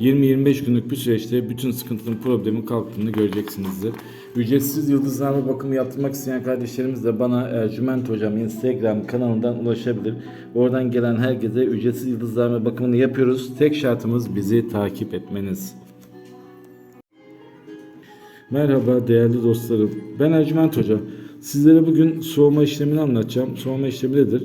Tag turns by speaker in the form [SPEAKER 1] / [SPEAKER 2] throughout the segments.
[SPEAKER 1] 20-25 günlük bir süreçte bütün sıkıntının problemin kalktığını göreceksinizdir. Ücretsiz yıldızname bakımı yaptırmak isteyen kardeşlerimiz de bana Ercüment Hocam Instagram kanalından ulaşabilir. Oradan gelen herkese ücretsiz yıldızname bakımını yapıyoruz. Tek şartımız bizi takip etmeniz. Merhaba değerli dostlarım. Ben Ercüment Hoca. Sizlere bugün soğuma işlemini anlatacağım. Soğuma işlemi nedir?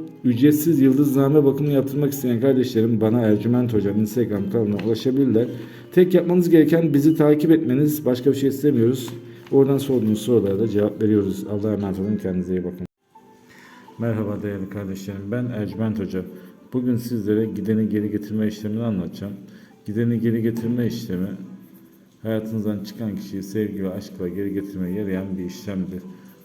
[SPEAKER 1] ücretsiz yıldızname bakımını yaptırmak isteyen kardeşlerim bana Ercüment Hocam Instagram kanalına ulaşabilirler. Tek yapmanız gereken bizi takip etmeniz. Başka bir şey istemiyoruz. Oradan sorduğunuz sorulara da cevap veriyoruz. Allah'a emanet olun. Kendinize iyi bakın. Merhaba değerli kardeşlerim. Ben Ercüment Hoca. Bugün sizlere gideni geri getirme işlemini anlatacağım. Gideni geri getirme işlemi hayatınızdan çıkan kişiyi sevgi ve aşkla geri getirmeye yarayan bir işlemdir.